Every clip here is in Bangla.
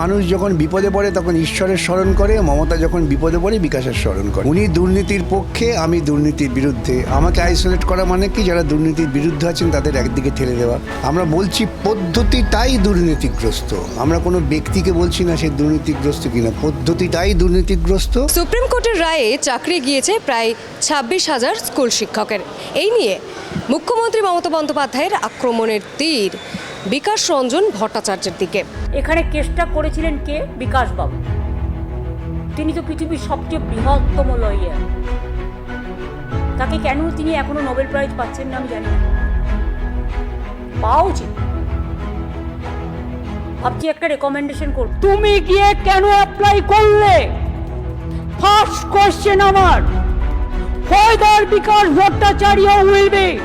মানুষ যখন বিপদে পড়ে, তখন ঈশ্বরের স্মরণ করে, মমতা যখন বিপদে পড়ে, বিকাশের স্মরণ করে। উনি দুর্নীতির পক্ষে, আমি দুর্নীতির বিরুদ্ধে। আমাকে আইসোলেট করা মানে কি? যারা দুর্নীতির বিরুদ্ধে আছেন, তাদের একদিকে ঠেলে দেওয়া। আমরা বলছি, পদ্ধতিটাই দুর্নীতিগ্রস্ত। আমরা কোনো ব্যক্তিকে বলছি না, সে দুর্নীতিগ্রস্ত কিনা। পদ্ধতিটাই দুর্নীতিগ্রস্ত। সুপ্রিম কোর্টের রায়ে চাকরি গিয়েছে প্রায় ছাব্বিশ হাজার স্কুল শিক্ষকের। এই নিয়ে মুখ্যমন্ত্রী মমতা বন্দ্যোপাধ্যায়ের আক্রমণের তীর। বিকাশ রঞ্জন ভট্টাচার্যের দিকে। এখানে কেসটা করেছিলেন কে? বিকাশবাবু। তিনি তো পৃথিবীর সবচেয়ে বৃহত্তম লয়ার তাকে কেন তিনি এখনও নোবেল প্রাইজ পাচ্ছেন না আমি জানি না। পাওয়া উচিত। ভাবছি একটা রেকমেন্ডেশন করব। তুমি গিয়ে কেন অ্যাপ্লাই করলে? ফার্স্ট কোশ্চেন আমার। whether Bikash Bhattacharya will be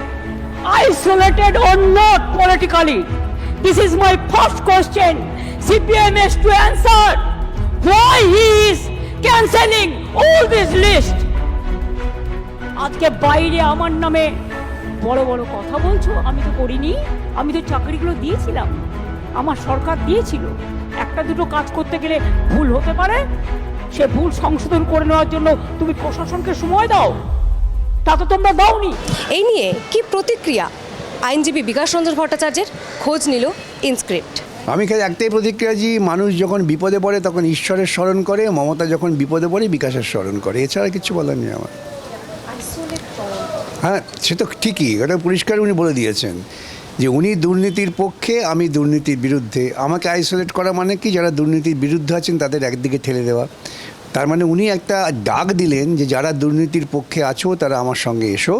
isolated or not politically this is my first question. Cpm has to answer why he is cancelling all this list. আজকে বাইরে আমার নামে বড় বড় কথা বলছো, আমি তো করিনি। আমি তো চাকরিগুলো দিয়েছিলাম। আমার সরকার দিয়েছিল। একটা দুটো কাজ করতে গেলে ভুল হতে পারে। সে ভুল সংশোধন করে নেওয়ার জন্য তুমি প্রশাসনকে সময় দাও। তা তো তোমরা দাওনি। এই নিয়ে কি প্রতিক্রিয়া? আইনজীবী বিকাশ রঞ্জন ভট্টাচার্যের খোঁজ নিল ইনস্ক্রিপ্ট আমি একটাই প্রতিক্রিয়া যে মানুষ যখন বিপদে পড়ে তখন ঈশ্বরের স্মরণ করে, মমতা যখন বিপদে পড়ে বিকাশের স্মরণ করে। এছাড়া কিছু বলার নেই আমার। হ্যাঁ সে তো ঠিকই ওটা পরিষ্কার উনি বলে দিয়েছেন যে উনি দুর্নীতির পক্ষে, আমি দুর্নীতির বিরুদ্ধে। আমাকে আইসোলেট করা মানে কি? যারা দুর্নীতির বিরুদ্ধে আছেন তাদের একদিকে ঠেলে দেওয়া। তার মানে উনি একটা ডাক দিলেন যে যারা দুর্নীতির পক্ষে আছো, তারা আমার সঙ্গে এসো।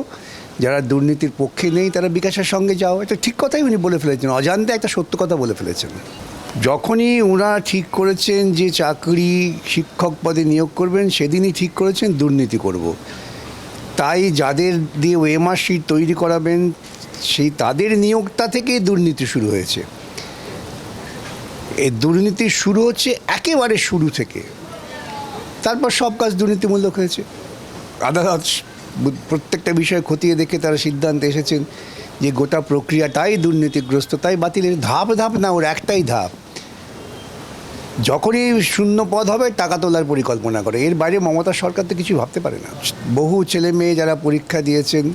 যারা দুর্নীতির পক্ষে নেই, তারা বিকাশের সঙ্গে যাও। এটা ঠিক কথাই উনি বলে ফেলেছেন। অজান্তে একটা সত্য কথা বলে ফেলেছেন। যখনই ওনারা ঠিক করেছেন যে চাকরি শিক্ষক পদে নিয়োগ করবেন, সেদিনই ঠিক করেছেন, দুর্নীতি করব। তাই যাদের দিয়ে ওএমআর শিট তৈরি করাবেন, সেই তাদের নিয়োগটা থেকেই দুর্নীতি শুরু হয়েছে। এই দুর্নীতি শুরু হচ্ছে একেবারে শুরু থেকে। তারপর সব কাজ দুর্নীতিমূলক হয়েছে। আদালত প্রত্যেকটা বিষয় খতিয়ে দেখে তারা সিদ্ধান্তে এসেছেন যে গোটা প্রক্রিয়াটাই দুর্নীতিগ্রস্ত, তাই বাতিলের ধাপ ধাপ না, ওর একটাই ধাপ। যখনই শূন্য পদ হবে, টাকা তোলার পরিকল্পনা করে। এর বাইরে মমতা সরকার তো কিছু ভাবতে পারে না। বহু ছেলে মেয়ে যারা পরীক্ষা দিয়েছেন,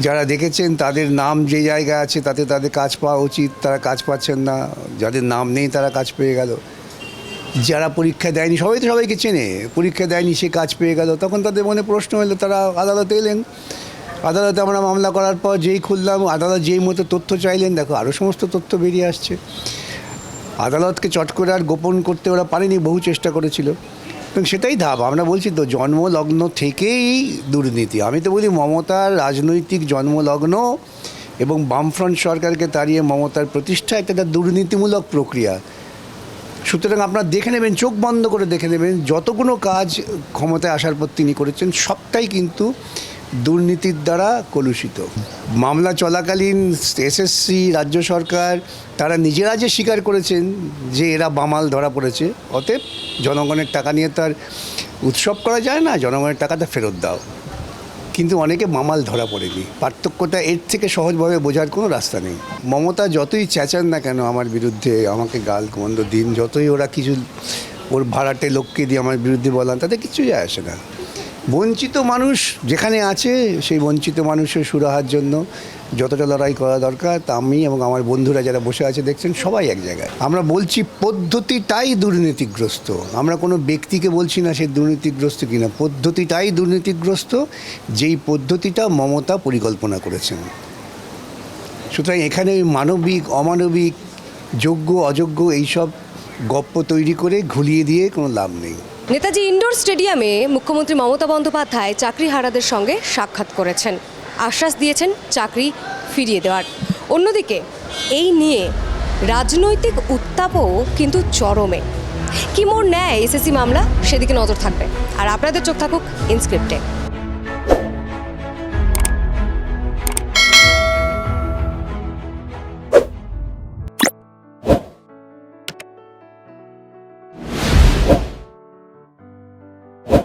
যারা দেখেছেন, তাদের নাম যে জায়গায় আছে, তাতে তাদের কাজ পাওয়া উচিত, তারা কাজ পাচ্ছেন না। যাদের নাম নেই, তারা কাজ পেয়ে গেল। যারা পরীক্ষা দেয়নি, সবাই তো সবাইকে চেনে। পরীক্ষা দেয়নি, সে কাজ পেয়ে গেল। তখন তাদের মনে প্রশ্ন হলো তারা আদালতে এলেন। আদালতে আমরা মামলা করার পর যেই খুললাম, আদালত যেই মতো তথ্য চাইলেন, দেখো আরও সমস্ত তথ্য বেরিয়ে আসছে। আদালতকে চট করে আর গোপন করতে ওরা পারেনি, বহু চেষ্টা করেছিল। এবং সেটাই ধাপ। আমরা বলছি তো, জন্মলগ্ন থেকেই দুর্নীতি। আমি তো বলি মমতার রাজনৈতিক জন্মলগ্ন এবং বামফ্রন্ট সরকারকে তাড়িয়ে মমতার প্রতিষ্ঠা একটা দুর্নীতিমূলক প্রক্রিয়া। সুতরাং আপনারা দেখে নেবেন, চোখ বন্ধ করে দেখে নেবেন, যতগুলো কাজ ক্ষমতায় আসার পর তিনি করেছেন, সবটাই কিন্তু দুর্নীতির দ্বারা কলুষিত। মামলা চলাকালীন এসএসসি, রাজ্য সরকার, তারা নিজেরা যে স্বীকার করেছেন যে এরা বামাল ধরা পড়েছে, অতএব জনগণের টাকা নিয়ে তার উৎসব করা যায় না, জনগণের টাকাটা ফেরত দাও। কিন্তু অনেকে মামাল ধরা পড়েনি। পার্থক্যটা এর থেকে সহজভাবে বোঝার কোনো রাস্তা নেই। মমতা যতই চেঁচান না কেন আমার বিরুদ্ধে, আমাকে গাল গন্ধ দিন, যতই ওরা কিছু ওর ভাড়াটে লোককে দিয়ে আমার বিরুদ্ধে বলান, তাতে কিছু যায় আসে না। বঞ্চিত মানুষ যেখানে আছে, সেই বঞ্চিত মানুষের সুরাহার জন্য যতটা লড়াই করা দরকার, তা আমি এবং আমার বন্ধুরা যারা বসে আছে দেখছেন, সবাই এক জায়গায়। আমরা বলছি পদ্ধতিটাই দুর্নীতিগ্রস্ত। আমরা কোনো ব্যক্তিকে বলছি না সে দুর্নীতিগ্রস্ত কিনা। পদ্ধতিটাই দুর্নীতিগ্রস্ত, যেই পদ্ধতিটা মমতা পরিকল্পনা করেছেন। সুতরাং এখানে মানবিক, অমানবিক, যোগ্য, অযোগ্য এইসব গপ্প তৈরি করে ঘুলিয়ে দিয়ে কোনো লাভ নেই। নেতাজি ইন্ডোর স্টেডিয়ামে মুখ্যমন্ত্রী মমতা বন্দ্যোপাধ্যায় চাকরিহারাদের সঙ্গে সাক্ষাৎ করেছেন। আশ্বাস দিয়েছেন চাকরি ফিরিয়ে দেওয়ার। অন্যদিকে, এই নিয়ে রাজনৈতিক উত্তাপও কিন্তু চরমে। কি মোর নেয় এসএসসি মামলা? সেদিকে নজর থাকবে। আর আপনাদের চোখ থাকুক ইনস্ক্রিপ্টে